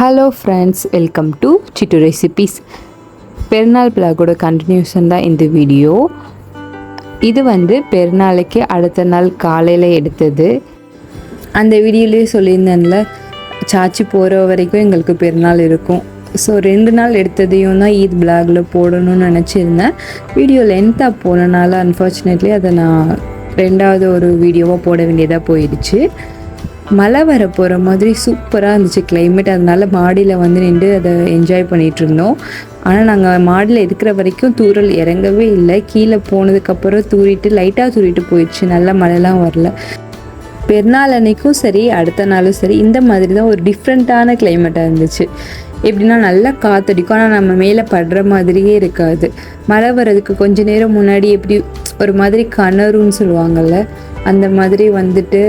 Hello friends welcome to Chittu recipes பெருநாள் பிளாகோட continuation தான் இந்த வீடியோ இது வந்து பெருநாளைக்கு அடுத்த நாள் காலையில் எடுத்தது. அந்த வீடியோலேயே சொல்லியிருந்தேன்ல சாச்சி போகிற வரைக்கும் எங்களுக்கு பெருநாள் இருக்கும். ஸோ ரெண்டு நாள் எடுத்ததையும் தான் ஈத் பிளாகில் போடணும்னு நினச்சிருந்தேன். வீடியோ லென்த்தாக போனனால அன்ஃபார்ச்சுனேட்லி அதை நான் ரெண்டாவது ஒரு வீடியோவாக போட வேண்டியதாக போயிடுச்சு. மழை வர போகிற மாதிரி சூப்பராக இருந்துச்சு கிளைமேட் அதனால மாடியில் வந்து நின்று அதை என்ஜாய் பண்ணிகிட்டு இருந்தோம். ஆனால் நாங்கள் மாடியில் இருக்கிற வரைக்கும் தூரல் இறங்கவே இல்லை. கீழே போனதுக்கப்புறம் தூரிட்டு லைட்டாக தூரிட்டு போயிடுச்சு. நல்ல மழைலாம் வரல. பெருநாள் அன்னைக்கும் சரி அடுத்த நாளும் சரி இந்த மாதிரி தான் ஒரு டிஃப்ரெண்ட்டான கிளைமேட்டாக இருந்துச்சு. எப்படின்னா நல்லா காத்தடிக்கும். ஆனால் நம்ம மேலே படுற மாதிரியே இருக்காது. மழை வர்றதுக்கு கொஞ்ச நேரம் முன்னாடி எப்படி ஒரு மாதிரி கணருன்னு சொல்லுவாங்கள்ல அந்த மாதிரி வந்துட்டு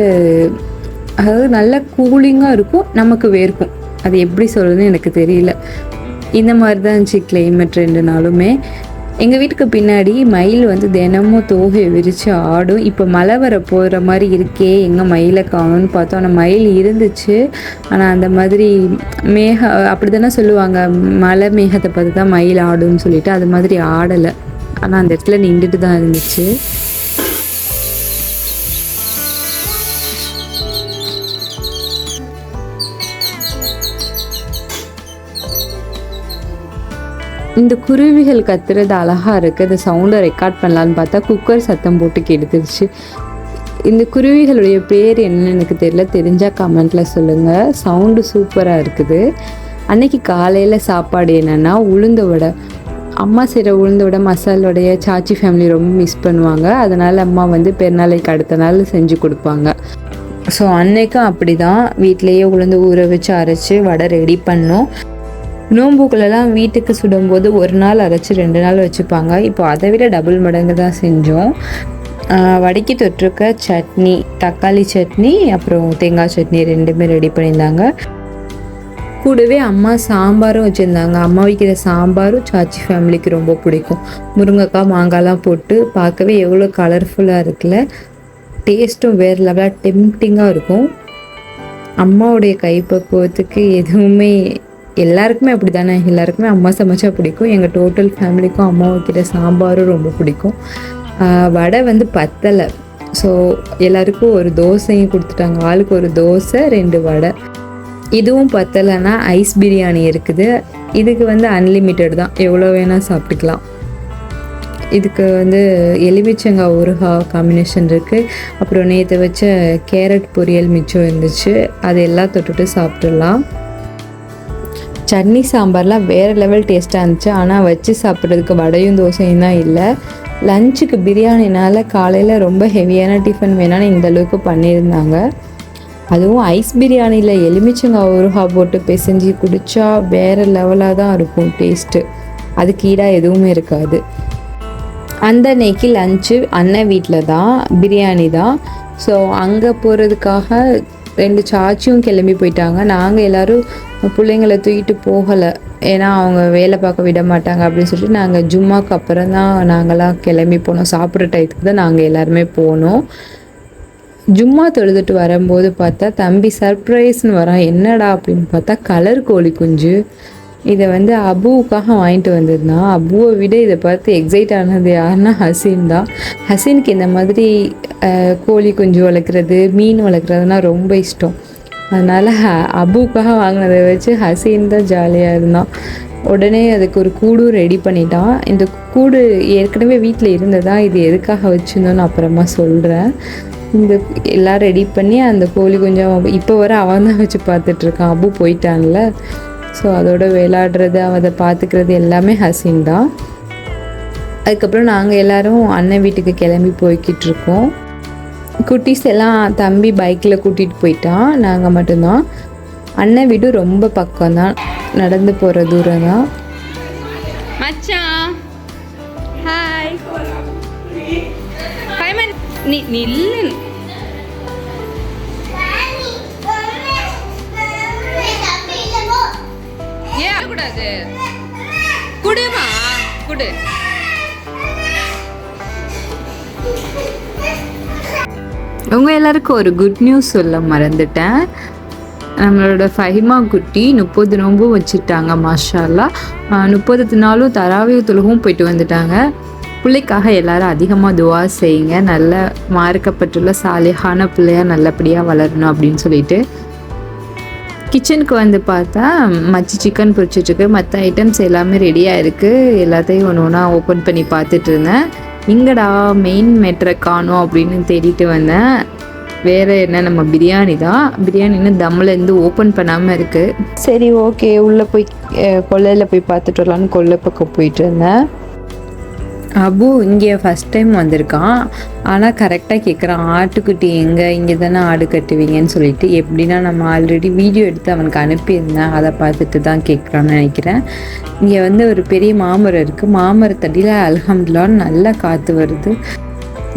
அதாவது நல்ல கூலிங்காக இருக்கும் நமக்கு வேர்க்கும். அது எப்படி சொல்கிறதுன்னு எனக்கு தெரியல. இந்த மாதிரி தான் இருந்துச்சு கிளைமேட் ரெண்டு நாளுமே எங்கள் வீட்டுக்கு பின்னாடி மயில் வந்து தினமும் தோகையை விரித்து ஆடும். இப்போ மழை வர போகிற மாதிரி இருக்கே எங்கே மயிலை காணும்னு பார்த்தோம். ஆனால் மயில் இருந்துச்சு. ஆனால் அந்த மாதிரி மேக அப்படி தானே சொல்லுவாங்க. மலை மேகத்தை பார்த்து தான் மயில் ஆடும்னு சொல்லிட்டு அது மாதிரி ஆடலை. ஆனால் அந்த இடத்துல நின்றுட்டு தான் இருந்துச்சு. இந்த குருவிகள் கத்துறது அழகா இருக்கு. இந்த சவுண்டை ரெக்கார்ட் பண்ணலான்னு பார்த்தா குக்கர் சத்தம் போட்டு கெடுத்துருச்சு இந்த குருவிகளுடைய பேர் என்னன்னு எனக்கு தெரியல. தெரிஞ்சால் கமெண்ட்டில் சொல்லுங்கள் சவுண்டு சூப்பராக இருக்குது. அன்னைக்கு காலையில் சாப்பாடு என்னென்னா உளுந்த வடை. அம்மா செய்கிற உளுந்த வடை மசாலோடைய சாச்சி ஃபேமிலி ரொம்ப மிஸ் பண்ணுவாங்க. அதனால் அம்மா வந்து பெருநாளைக்கு அடுத்த நாள் செஞ்சு கொடுப்பாங்க. ஸோ அன்னைக்கும் அப்படி தான் வீட்டிலையே உளுந்து ஊற வச்சு அரைச்சி வடை ரெடி பண்ணோம். நோம்புகளெல்லாம் வீட்டுக்கு சுடும்போது ஒரு நாள் அரைச்சி ரெண்டு நாள் வச்சுப்பாங்க. இப்போ அதை விட டபுள் மடங்கு தான் செஞ்சோம். வடக்கி வடைக்கு சட்னி தக்காளி சட்னி அப்புறம் தேங்காய் சட்னி ரெண்டுமே ரெடி பண்ணியிருந்தாங்க. கூடவே அம்மா சாம்பாரும் வச்சுருந்தாங்க. அம்மா வைக்கிற சாம்பாரும் சாச்சி ஃபேமிலிக்கு ரொம்ப பிடிக்கும். முருங்கைக்காய் மாங்காய்லாம் போட்டு பார்க்கவே எவ்வளோ கலர்ஃபுல்லாக இருக்குல்ல. டேஸ்ட்டும் வேறு லெவலாக டெம்டிங்காக இருக்கும். அம்மாவுடைய கைப்பக்குவத்துக்கு எதுவுமே எல்லாருக்குமே அப்படி தானே எல்லாருக்குமே அம்மா சமைச்சா பிடிக்கும். எங்கள் டோட்டல் ஃபேமிலிக்கும் அம்மா வைக்கிற சாம்பாரும் ரொம்ப பிடிக்கும். வடை வந்து பத்தலை. ஸோ எல்லாருக்கும் ஒரு தோசையும் கொடுத்துட்டாங்க. ஆளுக்கு ஒரு தோசை ரெண்டு வடை. இதுவும் பத்தலைன்னா ஐஸ் பிரியாணி இருக்குது. இதுக்கு வந்து அன்லிமிட்டெட் தான். எவ்வளோ வேணால் சாப்பிட்டுக்கலாம். இதுக்கு வந்து எலுமிச்சங்காய் ஊறுகா காம்பினேஷன் இருக்குது அப்புறம் நேற்று வச்ச கேரட் பொரியல் மிச்சம் இருந்துச்சு. அது எல்லாம் தொட்டுட்டு சாப்பிட்றலாம் சட்னி சாம்பார்லாம் வேறு லெவல் டேஸ்ட்டாக இருந்துச்சு. ஆனால் வச்சு சாப்பிட்றதுக்கு வடையும் தோசையும் தான் இல்லை. லஞ்சுக்கு பிரியாணினால காலையில் ரொம்ப ஹெவியான டிஃபன் வேணான்னு இந்த அளவுக்கு பண்ணியிருந்தாங்க. அதுவும் ஐஸ் பிரியாணியில் எலுமிச்சங்காய் ஊறுகாய் போட்டு பிசைஞ்சு குடித்தா வேறு லெவலாக தான் இருக்கும் டேஸ்ட்டு அதுக்கு கீடாக எதுவுமே இருக்காது. அந்த அன்னைக்கு லஞ்சு அண்ணன் வீட்டில் தான் பிரியாணி தான். ஸோ அங்கே போகிறதுக்காக ரெண்டு சாச்சியும் கிளம்பி போயிட்டாங்க. நாங்கள் எல்லோரும் பிள்ளைங்களை தூக்கிட்டு போகலை. ஏன்னா அவங்க வேலை பார்க்க விட மாட்டாங்க அப்படின்னு சொல்லிட்டு நாங்கள் ஜும்மாக்கு அப்புறம் தான் நாங்களாம் கிளம்பி போனோம். சாப்பிட்ற டயத்துக்கு தான் நாங்கள் எல்லாருமே போனோம். ஜும்மா தொழுதுட்டு வரும்போது பார்த்தா தம்பி சர்ப்ரைஸ்னு வரான். என்னடா? அப்படின்னு பார்த்தா கலர் கோழி குஞ்சு. இதை வந்து அபுவுக்காக வாங்கிட்டு வந்திருந்தான் அபுவை விட இதை பார்த்து எக்ஸைட் ஆனது யாருன்னா ஹசீன் தான். ஹசீனுக்கு இந்த மாதிரி கோழி குஞ்சு வளர்க்குறது மீன் வளர்க்குறதுனா ரொம்ப இஷ்டம். அதனால் அபுவுக்காக வாங்கினதை வச்சு ஹசீன் தான் ஜாலியாக இருந்தான். உடனே அதுக்கு ஒரு கூடும் ரெடி பண்ணிட்டான். இந்த கூடு ஏற்கனவே வீட்டில் இருந்ததா? இது எதுக்காக வச்சுருந்தோன்னு அப்புறமா சொல்கிறேன் இந்த எல்லாம் ரெடி பண்ணி அந்த கோழி கொஞ்சம் இப்போ வர அவன் தான் வச்சு பார்த்துட்ருக்கான் அபு போயிட்டான்ல. ஸோ அதோட விளையாடுறது அதை பார்த்துக்கிறது எல்லாமே ஹசின் தான். அதுக்கப்புறம் நாங்கள் எல்லாரும் அண்ணன் வீட்டுக்கு கிளம்பி போய்கிட்டு இருக்கோம். குட்டீஸ் எல்லாம் தம்பி பைக்கில் கூட்டிகிட்டு போயிட்டான் நாங்கள் மட்டும்தான். அண்ணன் வீடு ரொம்ப பக்கம் தான் நடந்து போகிற தூரம் தான் மச்சான் ஹாய் ஹைமன் நீ நில்லு ஏன் கூடாது குடுமா? குடு. உங்கள் எல்லாருக்கும் ஒரு குட் நியூஸ் சொல்ல மறந்துட்டேன். நம்மளோட ஃபஹிமா குட்டி முப்பது நோம்பும் வச்சுட்டாங்க மாஷாலா முப்பது நாளும் தராவிய தொழுகும் போயிட்டு வந்துட்டாங்க. பிள்ளைக்காக எல்லாரும் அதிகமாக துவா செய்யுங்க. நல்ல மார்க்கப்பட்டுள்ள சாலிஹான பிள்ளையாக நல்லபடியாக வளரணும் அப்படின்னு சொல்லிட்டு. கிச்சனுக்கு வந்து பார்த்தா மச்சி சிக்கன் பொரிச்சிட்ருக்கு மற்ற ஐட்டம்ஸ் எல்லாமே ரெடியாக இருக்குது எல்லாத்தையும் ஒன்று ஒன்றா ஓப்பன் பண்ணி பார்த்துட்டு இருந்தேன். இங்கடா மெயின் மெட்ரை காணோம் அப்படின்னு தேடிட்டு வந்தேன். வேறு என்ன நம்ம பிரியாணி தான். பிரியாணி இன்னும் தம்மிலேருந்து ஓப்பன் பண்ணாமல் இருக்குது சரி ஓகே உள்ளே போய் கொல்லையில் போய் பார்த்துட்டு வரலான்னு கொல்லை பக்கம் போயிட்டு இருந்தேன். அபு இங்கே ஃபஸ்ட் டைம் வந்திருக்கான். ஆனால் கரெக்டாக கேட்குறான் ஆட்டுக்குட்டி எங்கே? இங்கே தானே ஆடு கட்டுவீங்கன்னு சொல்லிட்டு. எப்படின்னா நம்ம ஆல்ரெடி வீடியோ எடுத்து அவனுக்கு அனுப்பியிருந்தேன். அதை பார்த்துட்டு தான் கேட்குறான்னு நினைக்கிறேன். இங்கே வந்து ஒரு பெரிய மாமரம் இருக்குது மாமரத்தடியில் அல்ஹம்துல்லான்னு நல்லா காற்று வருது.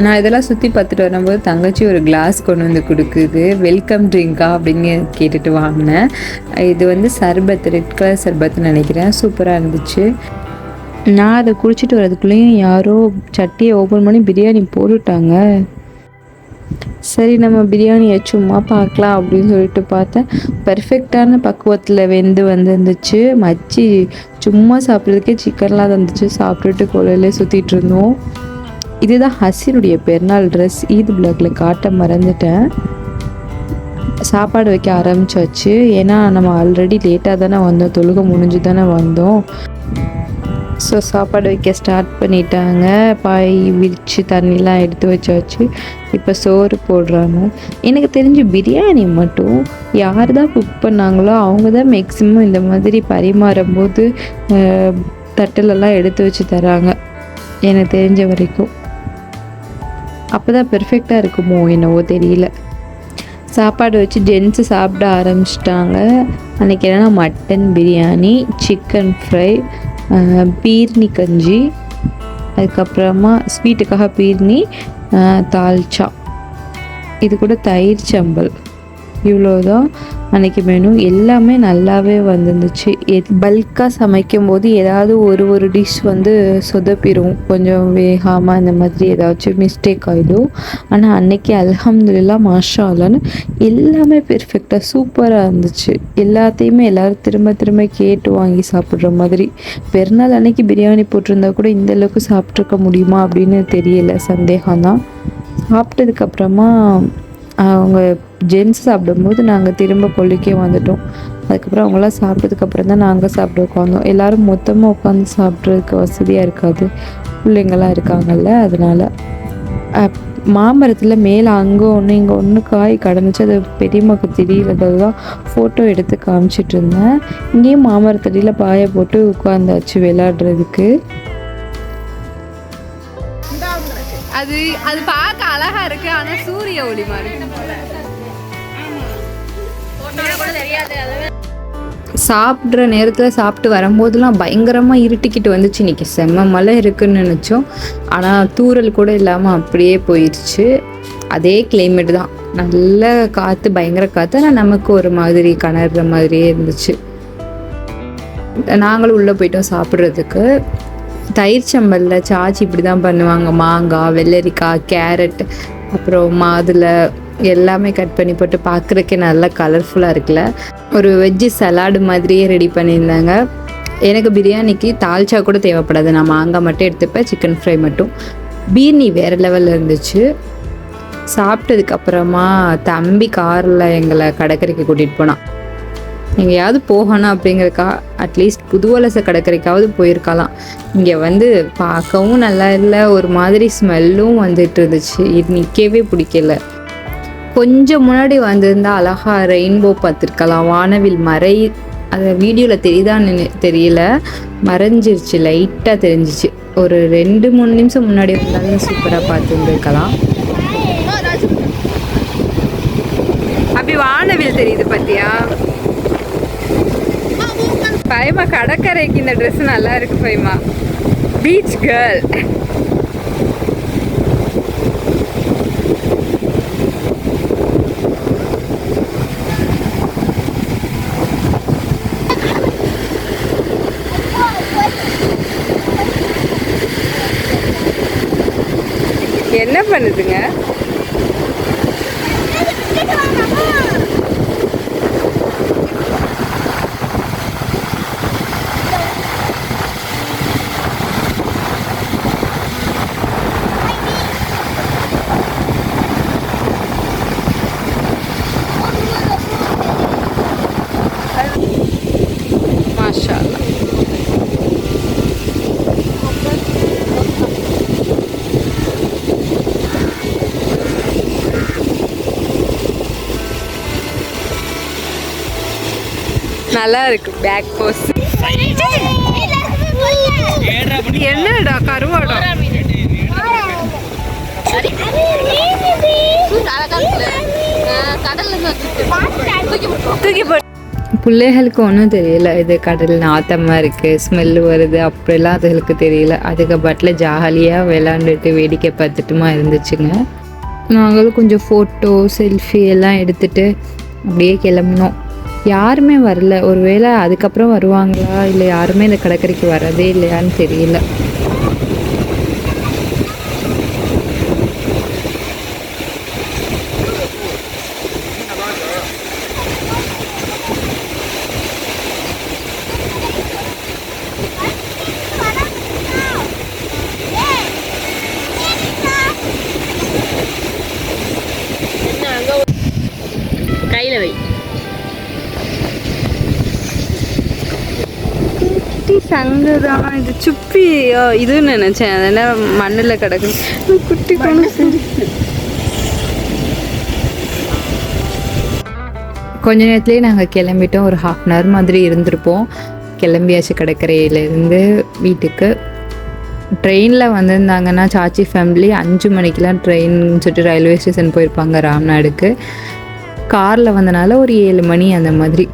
நான் இதெல்லாம் சுற்றி பார்த்துட்டு வரும்போது தங்கச்சி ஒரு கிளாஸ் கொண்டு வந்து கொடுக்குது. வெல்கம் ட்ரிங்கா அப்படின்னு கேட்டுட்டு வாங்கினேன். இது வந்து சர்பத் ரெட் கலர் சர்பத்னு நினைக்கிறேன். சூப்பராக இருந்துச்சு. நான் அதை குடிச்சிட்டு வரதுக்குள்ளேயும் யாரோ சட்டியை ஓப்பன் பண்ணி பிரியாணி போட்டுட்டாங்க. சரி நம்ம பிரியாணியை சும்மா பார்க்கலாம் அப்படின்னு சொல்லிட்டு பார்த்தேன். பெர்ஃபெக்டான பக்குவத்தில் வெந்து வந்துருந்துச்சு. மச்சி சும்மா சாப்பிட்றதுக்கே சிக்கன்லாம் தந்துச்சு. சாப்பிட்டுட்டு கொலையிலே சுற்றிட்டு இருந்தோம். இதுதான் ஹசீனுடைய பெருநாள் ட்ரெஸ் ஈத் பிளாக்ல காட்ட மறந்துட்டேன். சாப்பாடு வைக்க ஆரம்பிச்சாச்சு. ஏன்னா நம்ம ஆல்ரெடி லேட்டாக தானே வந்தோம். தொழுகை முடிஞ்சு தானே வந்தோம். ஸோ சாப்பாடு வைக்க ஸ்டார்ட் பண்ணிட்டாங்க. பாய் விரித்து தண்ணிலாம் எடுத்து வச்சாச்சு. இப்போ சோறு போடுறாங்க. எனக்கு தெரிஞ்சு பிரியாணி மட்டும் யார் தான் குக் பண்ணாங்களோ அவங்க தான் மேக்ஸிமம் இந்த மாதிரி பரிமாறும் போது தட்டிலெல்லாம் எடுத்து வச்சு தராங்க. எனக்கு தெரிஞ்ச வரைக்கும். அப்போ தான் பெர்ஃபெக்டாக இருக்குமோ என்னவோ தெரியல. சாப்பாடு வச்சு ஜென்ஸு சாப்பிட ஆரம்பிச்சிட்டாங்க. அன்றைக்கி என்னென்னா mutton biryani chicken fry phirni கஞ்சி அதுக்கப்புறமா ஸ்வீட்டுக்காக பீர்னி தால்ச்சா. இது கூட தயிர் சம்பல். இவ்வளோதான் அன்னைக்கு மெனு எல்லாமே நல்லாவே வந்துருந்துச்சு. பல்காக சமைக்கும் போது ஏதாவது ஒரு ஒரு டிஷ் வந்து சொதப்பிடும் கொஞ்சம் வேகாமல் அந்த மாதிரி ஏதாச்சும் மிஸ்டேக் ஆகிடும் ஆனால் அன்னைக்கு அல்ஹம்துலில்லா மாஷா எல்லாமே பெர்ஃபெக்டாக சூப்பராக இருந்துச்சு. எல்லாத்தையுமே எல்லோரும் திரும்ப திரும்ப கேட்டு வாங்கி சாப்பிட்ற மாதிரி. பெருநாள் அன்னைக்கு பிரியாணி போட்டிருந்தா கூட இந்த அளவுக்கு சாப்பிட்ருக்க முடியுமா அப்படின்னு தெரியல. சந்தேகம்தான். சாப்பிட்டதுக்கப்புறமா அவங்க ஜென்ஸ் சாப்பிடும்போது நாங்கள் திரும்ப கொல்லிக்கே வந்துட்டோம். அதுக்கப்புறம் அவங்களாம் சாப்பிட்டதுக்கப்புறம் தான் நாங்கள் சாப்பிட உட்காந்தோம் எல்லோரும் மொத்தமாக உட்காந்து சாப்பிட்றதுக்கு வசதியாக இருக்காது. பிள்ளைங்கள்லாம் இருக்காங்கல்ல அதனால். மாமரத்தில் மேலே அங்கே ஒன்று இங்கே ஒன்று காய் கடந்துச்சு. அது பெரியம்மாக்கு தெரியலதான் ஃபோட்டோ எடுத்து காமிச்சிட்டு இருந்தேன். இங்கேயும் மாமரத்தடியில் பாயை போட்டு உட்காந்தாச்சு விளையாடுறதுக்கு. அது அது பார்க்க அழகா இருக்கு. ஆனால் சூரிய ஒளி மாதிரி. சாப்பிட்ற நேரத்தில் சாப்பிட்டு வரும்போதெல்லாம் பயங்கரமாக இருட்டிக்கிட்டு வந்துச்சு. இன்றைக்கி செம்ம மழை இருக்குன்னு நினச்சோம். ஆனால் தூறல் கூட இல்லாமல் அப்படியே போயிடுச்சு அதே கிளைமேட் தான். நல்ல காற்று பயங்கர காற்று ஆனால் நமக்கு ஒரு மாதிரி கணர்ற மாதிரியே இருந்துச்சு. நாங்களும் உள்ளே போயிட்டோம் சாப்பிட்றதுக்கு. தயிர் சம்பலில் சாச்சி இப்படி தான் பண்ணுவாங்க. மாங்காய் வெள்ளரிக்காய் கேரட் அப்புறம் மாதுளை எல்லாமே கட் பண்ணி போட்டு பார்க்குறக்கே நல்லா கலர்ஃபுல்லாக இருக்குல்ல. ஒரு வெஜ்ஜு சலாடு மாதிரியே ரெடி பண்ணியிருந்தாங்க. எனக்கு பிரியாணிக்கு தால்ச்சா கூட தேவைப்படாது. நான் மாங்காய் மட்டும் எடுத்துப்பேன் சிக்கன் ஃப்ரை மட்டும். பீர்னி வேறு லெவலில் இருந்துச்சு. சாப்பிட்டதுக்கப்புறமா தம்பி காரில் எங்களை கடற்கரைக்கு கூட்டிகிட்டு போனான். எங்கேயாவது போகணும் அப்படிங்கிறக்கா அட்லீஸ்ட் புதுவலச கடற்கரைக்காவது போயிருக்கலாம். இங்கே வந்து பார்க்கவும் நல்லா இல்லை ஒரு மாதிரி ஸ்மெல்லும் வந்துட்டு இருந்துச்சு. இது நிற்கவே பிடிக்கல. கொஞ்சம் முன்னாடி வந்திருந்தா அழகா ரெயின்போ பார்த்துருக்கலாம். வானவில் மறை அது வீடியோவில் தெரியுதான்னு தெரியல. மறைஞ்சிருச்சு லைட்டாக தெரிஞ்சிச்சு. ஒரு ரெண்டு மூணு நிமிஷம் முன்னாடி வந்தாலும் சூப்பராக பார்த்துருந்துருக்கலாம். அப்படி வானவில் தெரியுது பார்த்தியா பயமா கடற்கரைக்கு இந்த ட்ரெஸ் நல்லா இருக்கு பயமா? பீச் கேர்ள் என்ன பண்ணுதுங்க? நல்லா இருக்கு பேக் போஸ் என்னடா கருவாடம் தூக்கி போட்டு. பிள்ளைகளுக்கு ஒன்றும் தெரியல. இது கடல் நாத்தமாக இருக்குது ஸ்மெல்லு வருது. அப்படிலாம் அதுகளுக்கு தெரியல. அதுக்கு பட்டில் ஜாலியாக விளாண்டுட்டு வேடிக்கை பார்த்துட்டுமா இருந்துச்சுங்க. நாங்களும் கொஞ்சம் ஃபோட்டோ செல்ஃபி எல்லாம் எடுத்துகிட்டு அப்படியே கிளம்பினோம். யாருமே வரல. ஒருவேளை அதுக்கப்புறம் வருவாங்களா? இல்லை யாருமே இந்த கடற்கரைக்கு வரதே இல்லையான்னு தெரியல. சங்கு தான் இது சுப்பி இதுன்னு நினைச்சேன். என்ன மண்ணில் கிடக்கு. குட்டி கொண்டு கொஞ்ச நேரத்துலேயே நாங்கள் கிளம்பிட்டோம். ஒரு ஹாஃப் அன் ஹவர் மாதிரி இருந்திருப்போம். கிளம்பியாச்சு கடற்கரையிலேருந்து வீட்டுக்கு. ட்ரெயினில் வந்திருந்தாங்கன்னா சாச்சி ஃபேமிலி அஞ்சு மணிக்கெலாம் ட்ரெயின் சொல்லிட்டு ரயில்வே ஸ்டேஷன் போயிருப்பாங்க ராம்நாடுக்கு. காரில் வந்தனால ஒரு ஏழு மணி அந்த மாதிரி.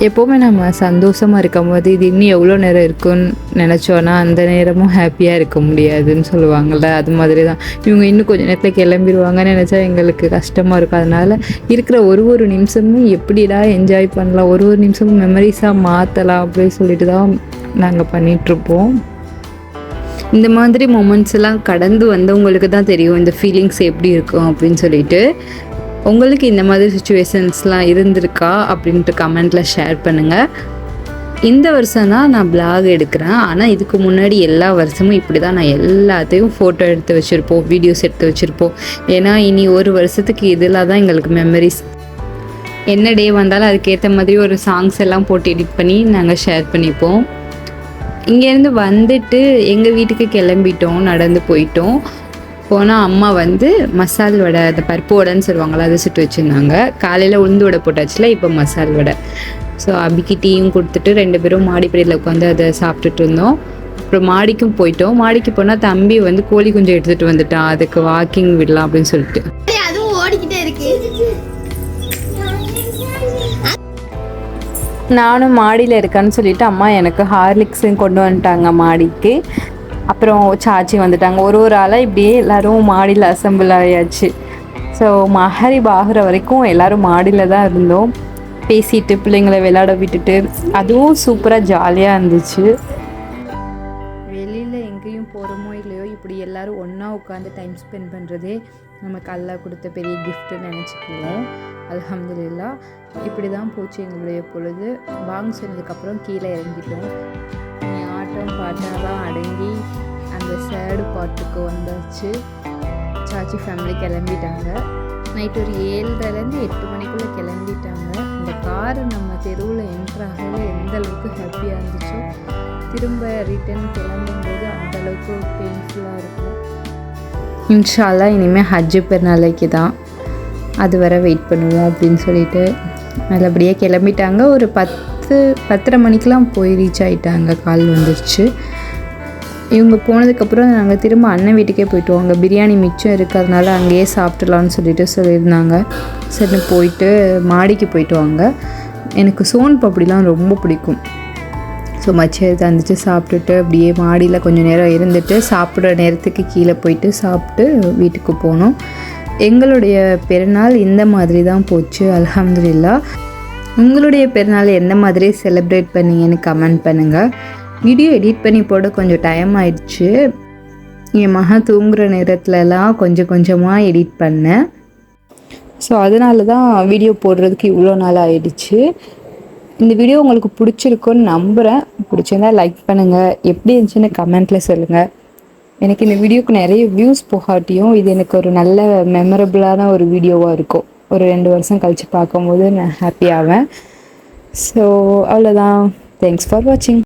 எப்போவுமே நம்ம சந்தோஷமாக இருக்கும் போது இது இன்னும் எவ்வளோ நேரம் இருக்குன்னு நினச்சோன்னா அந்த நேரமும் ஹாப்பியாக இருக்க முடியாதுன்னு சொல்லுவாங்கள்ல அது மாதிரி தான் இவங்க இன்னும் கொஞ்சம் நேரத்தில் கிளம்பிடுவாங்கன்னு நினச்சா எங்களுக்கு கஷ்டமாக இருக்கும். அதனால் இருக்கிற ஒரு ஒரு நிமிஷமும் எப்படிடா என்ஜாய் பண்ணலாம் ஒரு ஒரு நிமிஷமும் மெமரிஸாக மாற்றலாம் அப்படின்னு சொல்லிட்டு தான் நாங்கள் பண்ணிகிட்ருப்போம் இந்த மாதிரி மூமெண்ட்ஸ் எல்லாம் கடந்து வந்தவங்களுக்கு தான் தெரியும் இந்த ஃபீலிங்ஸ் எப்படி இருக்கும் அப்படின்னு சொல்லிட்டு. உங்களுக்கு இந்த மாதிரி சுச்சுவேஷன்ஸ்லாம் இருந்திருக்கா அப்படின்ட்டு கமெண்ட்டில் ஷேர் பண்ணுங்கள் இந்த வருஷம் தான் நான் பிளாக் எடுக்கிறேன். ஆனால் இதுக்கு முன்னாடி எல்லா வருஷமும் இப்படி தான் நான் எல்லாத்தையும் ஃபோட்டோ எடுத்து வச்சுருப்போம் வீடியோஸ் எடுத்து வச்சுருப்போம். ஏன்னா இனி ஒரு வருஷத்துக்கு இதில் தான் எங்களுக்கு மெமரிஸ் என்ன டே வந்தாலும் அதுக்கேற்ற மாதிரி ஒரு சாங்ஸ் எல்லாம் போட்டு எடிட் பண்ணி நாங்கள் ஷேர் பண்ணிப்போம். இங்கேருந்து வந்துட்டு எங்கள் வீட்டுக்கு கிளம்பிட்டோம் நடந்து போயிட்டோம். போனால் அம்மா வந்து மசால் வடை அந்த பருப்பு வடைன்னு சொல்லுவாங்கள்ல அதை சுட்டு வச்சுருந்தாங்க. காலையில் உளுந்து வடை போட்டாச்சுல இப்போ மசால் வடை. ஸோ அபிக்கு டீயும் கொடுத்துட்டு ரெண்டு பேரும் மாடிப்படியில் உட்காந்து அதை சாப்பிட்டுட்டு இருந்தோம். அப்புறம் மாடிக்கும் போயிட்டோம். மாடிக்கு போனால் தம்பி வந்து கோழி குஞ்சு எடுத்துகிட்டு வந்துட்டான் அதுக்கு வாக்கிங் விடலாம் அப்படின்னு சொல்லிட்டு. அதுவும் ஓடிக்கிட்டே இருக்கு. நானும் மாடியில் இருக்கேன்னு சொல்லிட்டு அம்மா எனக்கு ஹார்லிக்ஸும் கொண்டு வந்துட்டாங்க மாடிக்கு. அப்புறம் சாச்சி வந்துட்டாங்க. ஒரு ஒரு ஆளாக இப்படியே எல்லாரும் மாடியில் அசம்பிள் ஆயாச்சு. ஸோ மஹரிப் ஆகிற வரைக்கும் எல்லாரும் மாடியில் தான் இருந்தோம். பேசிட்டு பிள்ளைங்களை விளையாட விட்டுட்டு அதுவும் சூப்பராக ஜாலியாக இருந்துச்சு. வெளியில் எங்கேயும் போகிறோமோ இல்லையோ இப்படி எல்லோரும் ஒன்றா உட்காந்து டைம் ஸ்பெண்ட் பண்ணுறதே நமக்கு அல்லாஹ் கொடுத்த பெரிய கிஃப்ட்டுன்னு நினச்சிக்குவோம். அலமதுல்லா இப்படி தான் போச்சு எங்களுடைய பொழுது. வாங்க சொன்னதுக்கப்புறம் கீழே இறங்கிட்டோம். இனி தான் அடங்கி அந்த சேடு பாட்டுக்கு வந்தாச்சு. சாச்சி ஃபேமிலி கிளம்பிட்டாங்க. நைட் ஒரு ஏழரைலேருந்து எட்டு மணிக்குள்ளே கிளம்பிட்டாங்க. இந்த கார் நம்ம தெருவில் என்ட்ராகவே எந்த அளவுக்கு ஹாப்பியாக இருந்துச்சோ திரும்ப ரிட்டர்ன் கிளம்பும்போது அந்தளவுக்கு பெயின்ஃபுல்லாக இருக்கும். இன்ஷால்லா இனிமேல் ஹஜ்ஜு பெருநாளைக்கு தான். அது வரை வெயிட் பண்ணுவோம் அப்படின்னு சொல்லிட்டு நல்லபடியாக கிளம்பிட்டாங்க. ஒரு பத்து பத்தரை மணிக்கெலாம் போய் ரீச் ஆகிட்டாங்க கால் வந்துருச்சு. இவங்க போனதுக்கப்புறம் நாங்கள் திரும்ப அண்ணன் வீட்டுக்கே போயிட்டோம். அங்கே பிரியாணி மிச்சம் இருக்கிறதுனால அங்கேயே சாப்பிட்லான்னு சொல்லிட்டு சொல்லியிருந்தாங்க. சரி போயிட்டு மாடிக்கு போயிட்டு வாங்க எனக்கு சோன் பப்படிலாம் ரொம்ப பிடிக்கும். ஸோ மச்சம் தந்துச்சு சாப்பிட்டுட்டு அப்படியே மாடியில் கொஞ்சம் நேரம் இருந்துட்டு சாப்பிட்ற நேரத்துக்கு கீழே போயிட்டு சாப்பிட்டு வீட்டுக்கு போனோம். எங்களுடைய பிறநாள் இந்த மாதிரி தான் போச்சு அலமதுல்லா உங்களுடைய பெருநாள் எந்த மாதிரி செலிப்ரேட் பண்ணீங்கன்னு கமெண்ட் பண்ணுங்கள் வீடியோ எடிட் பண்ணி போட கொஞ்சம் டைம் ஆயிடுச்சு. என் மகன் தூங்குகிற நேரத்துலலாம் கொஞ்சம் கொஞ்சமாக எடிட் பண்ணேன். ஸோ அதனால தான் வீடியோ போடுறதுக்கு இவ்வளோ நாள் ஆயிடுச்சு. இந்த வீடியோ உங்களுக்கு பிடிச்சிருக்குன்னு நம்புகிறேன் பிடிச்சிருந்தா லைக் பண்ணுங்கள் எப்படி இருந்துச்சுன்னு கமெண்ட்டில் சொல்லுங்கள் எனக்கு இந்த வீடியோக்கு நிறைய வியூஸ் போகாட்டியும் இது எனக்கு ஒரு நல்ல மெமரபுளான ஒரு வீடியோவாக இருக்கும். ஒரு ரெண்டு வருஷம் கழித்து பார்க்கும்போது நான் ஹாப்பி ஆவேன். ஸோ அவ்வளோதான் தேங்க்ஸ் ஃபார் வாட்சிங்